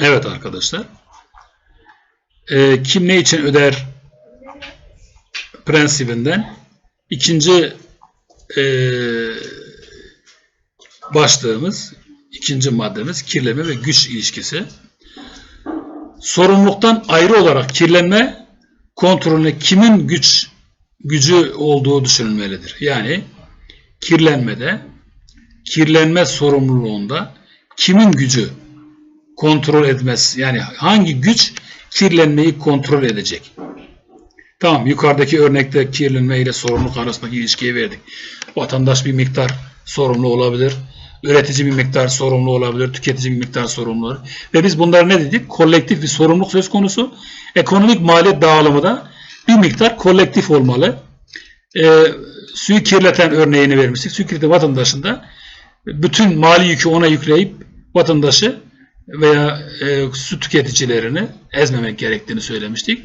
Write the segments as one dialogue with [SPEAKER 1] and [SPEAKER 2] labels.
[SPEAKER 1] Evet arkadaşlar. Ee, kim ne için öder prensibinden ikinci ee, başlığımız, ikinci maddemiz kirlenme ve güç ilişkisi. Sorumluluktan ayrı olarak kirlenme kontrolüne kimin güç gücü olduğu düşünülmelidir. Yani kirlenmede kirlenme sorumluluğunda kimin gücü kontrol etmez? Yani hangi güç kirlenmeyi kontrol edecek? Tamam yukarıdaki örnekte kirlenme ile sorumluluk arasındaki ilişkiyi verdik. Vatandaş bir miktar sorumlu olabilir. Üretici bir miktar sorumlu olabilir. Tüketici bir miktar sorumlu olabilir. Ve biz bunlar ne dedik? Kolektif bir sorumluluk söz konusu. Ekonomik maliyet dağılımı da bir miktar kolektif olmalı. E, suyu kirleten örneğini vermiştik. Suyu kirleten vatandaşın da bütün mali yükü ona yükleyip vatandaşı veya e, su tüketicilerini ezmemek gerektiğini söylemiştik.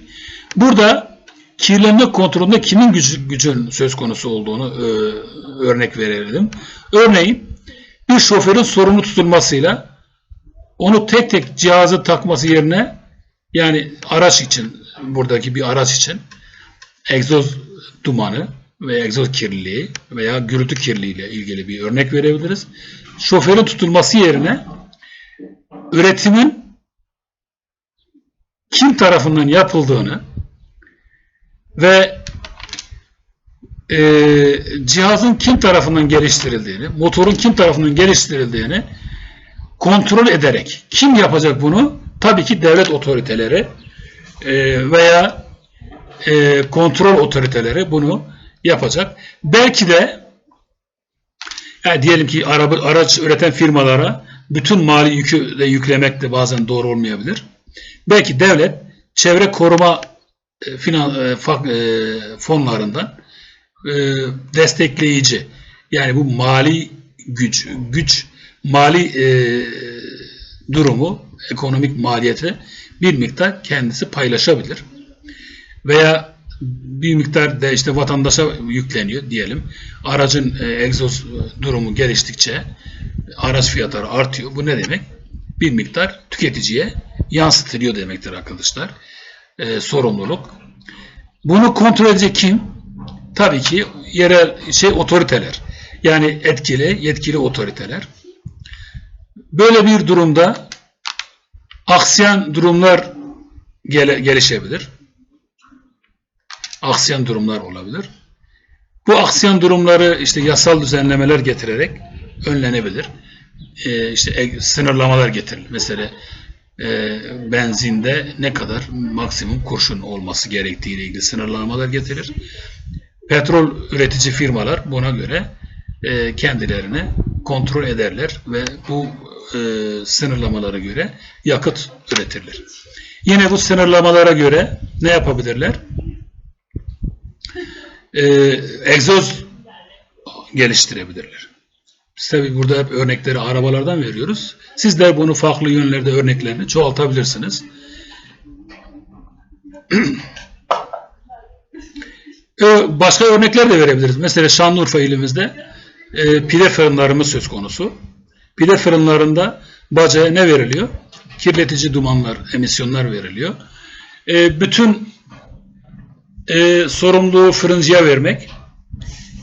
[SPEAKER 1] Burada kirlenme kontrolünde kimin gücü, gücün söz konusu olduğunu e, örnek verelim. Örneğin bir şoförün sorumlu tutulmasıyla onu tek tek cihazı takması yerine yani araç için buradaki bir araç için egzoz dumanı ve egzoz kirliliği veya gürültü kirliliği ile ilgili bir örnek verebiliriz. Şoförün tutulması yerine üretimin kim tarafından yapıldığını ve e, cihazın kim tarafından geliştirildiğini, motorun kim tarafından geliştirildiğini kontrol ederek kim yapacak bunu? Tabii ki devlet otoriteleri e, veya e, kontrol otoriteleri bunu yapacak. Belki de yani diyelim ki araba, araç üreten firmalara bütün mali yükü de yüklemek de bazen doğru olmayabilir. Belki devlet çevre koruma e, e, e, fonlarından destekleyici yani bu mali güç güç mali durumu ekonomik maliyeti bir miktar kendisi paylaşabilir. Veya bir miktar da işte vatandaşa yükleniyor diyelim. Aracın e, egzoz durumu geliştikçe araç fiyatları artıyor. Bu ne demek? Bir miktar tüketiciye yansıtılıyor demektir arkadaşlar. E, sorumluluk. Bunu kontrol edecek kim? Tabii ki yerel şey otoriteler. Yani etkili, yetkili otoriteler. Böyle bir durumda aksiyen durumlar gele, gelişebilir. Aksiyen durumlar olabilir. Bu aksiyen durumları işte yasal düzenlemeler getirerek önlenebilir. Ee, işte e, sınırlamalar getirilir. Mesela e, benzinde ne kadar maksimum kurşun olması gerektiği ile ilgili sınırlamalar getirir. Petrol üretici firmalar buna göre e, kendilerini kontrol ederler ve bu e, sınırlamalara göre yakıt üretirler. Yine bu sınırlamalara göre ne yapabilirler? E, egzoz geliştirebilirler. Biz tabi burada hep örnekleri arabalardan veriyoruz. Sizler bunu farklı yönlerde örneklerini çoğaltabilirsiniz. Başka örnekler de verebiliriz. Mesela Şanlıurfa ilimizde e, pide fırınlarımız söz konusu. Pide fırınlarında bacaya ne veriliyor? Kirletici dumanlar, emisyonlar veriliyor. E, bütün e, sorumluluğu fırıncıya vermek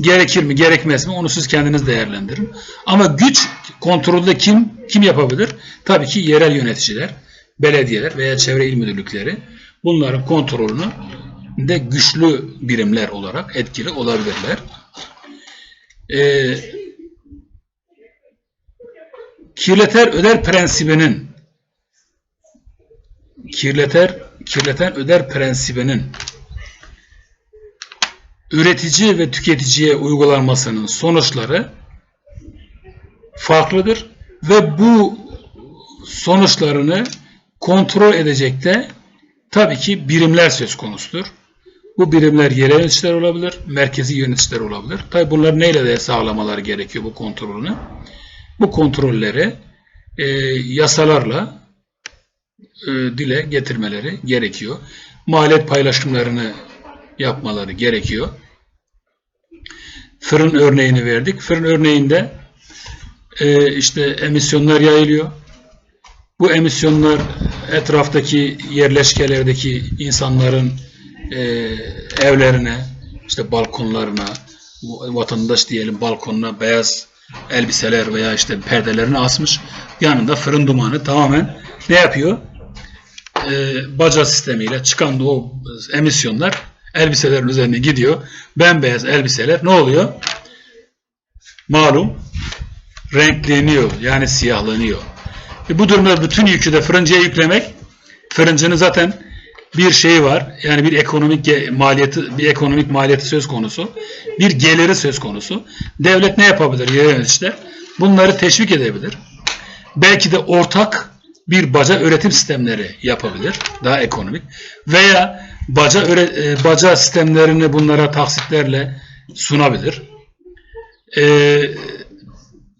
[SPEAKER 1] gerekir mi, gerekmez mi? Onu siz kendiniz değerlendirin. Ama güç kontrolde kim kim yapabilir? Tabii ki yerel yöneticiler, belediyeler veya çevre il müdürlükleri bunların kontrolünü de güçlü birimler olarak etkili olabilirler. Ee, kirleter öder prensibinin kirleter kirleten öder prensibinin üretici ve tüketiciye uygulanmasının sonuçları farklıdır ve bu sonuçlarını kontrol edecek de tabii ki birimler söz konusudur. Bu birimler yerel yöneticiler olabilir, merkezi yöneticiler olabilir. Tabii bunlar neyle de sağlamalar gerekiyor bu kontrolünü? Bu kontrolleri e, yasalarla e, dile getirmeleri gerekiyor. Maliyet paylaşımlarını yapmaları gerekiyor. Fırın örneğini verdik. Fırın örneğinde e, işte emisyonlar yayılıyor. Bu emisyonlar etraftaki yerleşkelerdeki insanların e, evlerine, işte balkonlarına, vatandaş diyelim balkonuna beyaz elbiseler veya işte perdelerini asmış. Yanında fırın dumanı tamamen ne yapıyor? E, baca sistemiyle çıkan da o emisyonlar elbiselerin üzerine gidiyor. Bembeyaz elbiseler ne oluyor? Malum renkleniyor yani siyahlanıyor. E bu durumda bütün yükü de fırıncıya yüklemek fırıncının zaten bir şeyi var. Yani bir ekonomik maliyeti bir ekonomik maliyeti söz konusu. Bir geliri söz konusu. Devlet ne yapabilir? Yerel yöneticiler bunları teşvik edebilir. Belki de ortak bir baca üretim sistemleri yapabilir. Daha ekonomik. Veya baca öre- e, baca sistemlerini bunlara taksitlerle sunabilir. Eee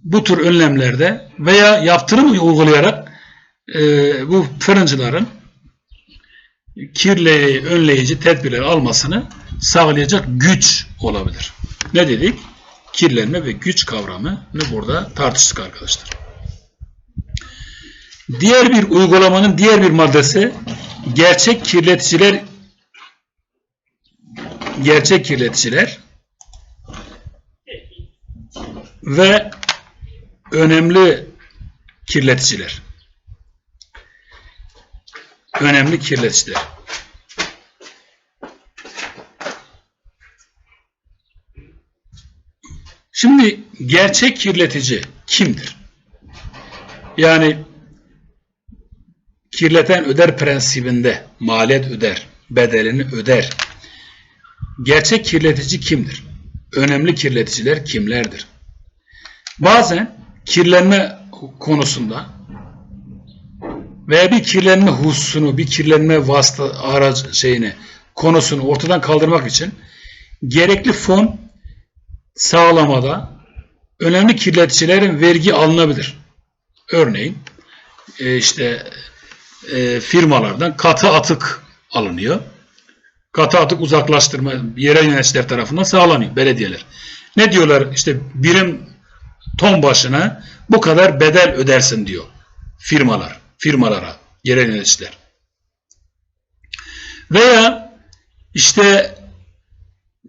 [SPEAKER 1] bu tür önlemlerde veya yaptırım uygulayarak e, bu fırıncıların kirli önleyici tedbirler almasını sağlayacak güç olabilir. Ne dedik? Kirlenme ve güç kavramını burada tartıştık arkadaşlar. Diğer bir uygulamanın diğer bir maddesi gerçek kirleticiler gerçek kirleticiler ve önemli kirleticiler. Önemli kirleticiler. Şimdi gerçek kirletici kimdir? Yani kirleten öder prensibinde maliyet öder, bedelini öder. Gerçek kirletici kimdir? Önemli kirleticiler kimlerdir? Bazen kirlenme konusunda veya bir kirlenme hususunu, bir kirlenme vasıta araç şeyini, konusunu ortadan kaldırmak için gerekli fon sağlamada önemli kirleticilerin vergi alınabilir. Örneğin e, işte e, firmalardan katı atık alınıyor. Katı atık uzaklaştırma yerel yöneticiler tarafından sağlanıyor belediyeler. Ne diyorlar? İşte birim ton başına bu kadar bedel ödersin diyor firmalar, firmalara, yerel yöneticiler. Veya işte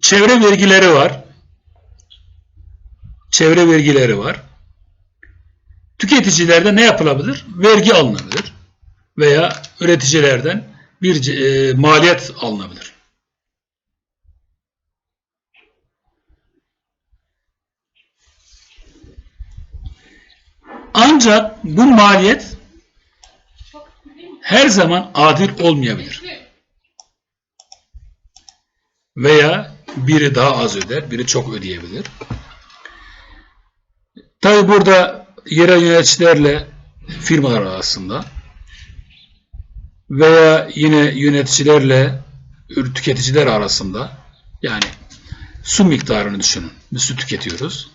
[SPEAKER 1] çevre vergileri var. Çevre vergileri var. Tüketicilerde ne yapılabilir? Vergi alınabilir. Veya üreticilerden bir e, maliyet alınabilir. Ancak bu maliyet her zaman adil olmayabilir. Veya biri daha az öder, biri çok ödeyebilir. Tabi burada yerel yöneticilerle firmalar arasında veya yine yöneticilerle tüketiciler arasında yani su miktarını düşünün. Biz su tüketiyoruz.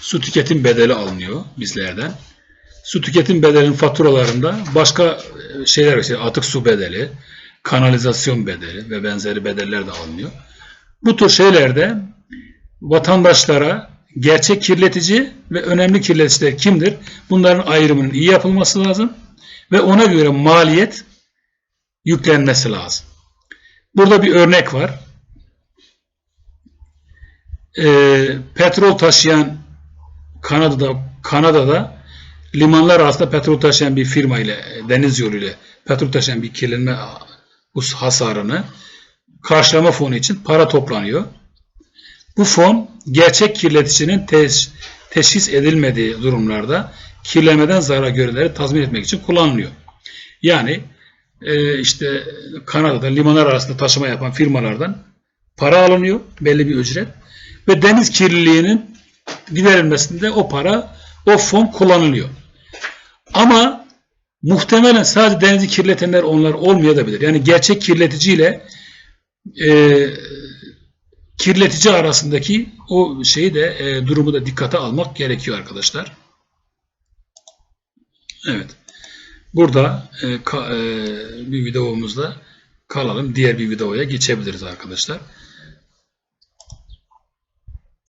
[SPEAKER 1] Su tüketim bedeli alınıyor bizlerden. Su tüketim bedelinin faturalarında başka şeyler var. İşte atık su bedeli, kanalizasyon bedeli ve benzeri bedeller de alınıyor. Bu tür şeylerde vatandaşlara gerçek kirletici ve önemli kirleticiler kimdir? Bunların ayrımının iyi yapılması lazım ve ona göre maliyet yüklenmesi lazım. Burada bir örnek var. Ee, petrol taşıyan Kanada'da Kanada'da limanlar arasında petrol taşıyan bir firma ile deniz yolu ile petrol taşıyan bir kirlenme hasarını karşılama fonu için para toplanıyor. Bu fon gerçek kirleticinin teş, teşhis edilmediği durumlarda kirlenmeden zarar görenleri tazmin etmek için kullanılıyor. Yani e, işte Kanada'da limanlar arasında taşıma yapan firmalardan para alınıyor belli bir ücret ve deniz kirliliğinin giderilmesinde o para, o fon kullanılıyor. Ama muhtemelen sadece denizi kirletenler onlar olmayabilir. Yani gerçek kirleticiyle e, kirletici arasındaki o şeyi de e, durumu da dikkate almak gerekiyor arkadaşlar. Evet. Burada e, ka, e, bir videomuzda kalalım. Diğer bir videoya geçebiliriz arkadaşlar.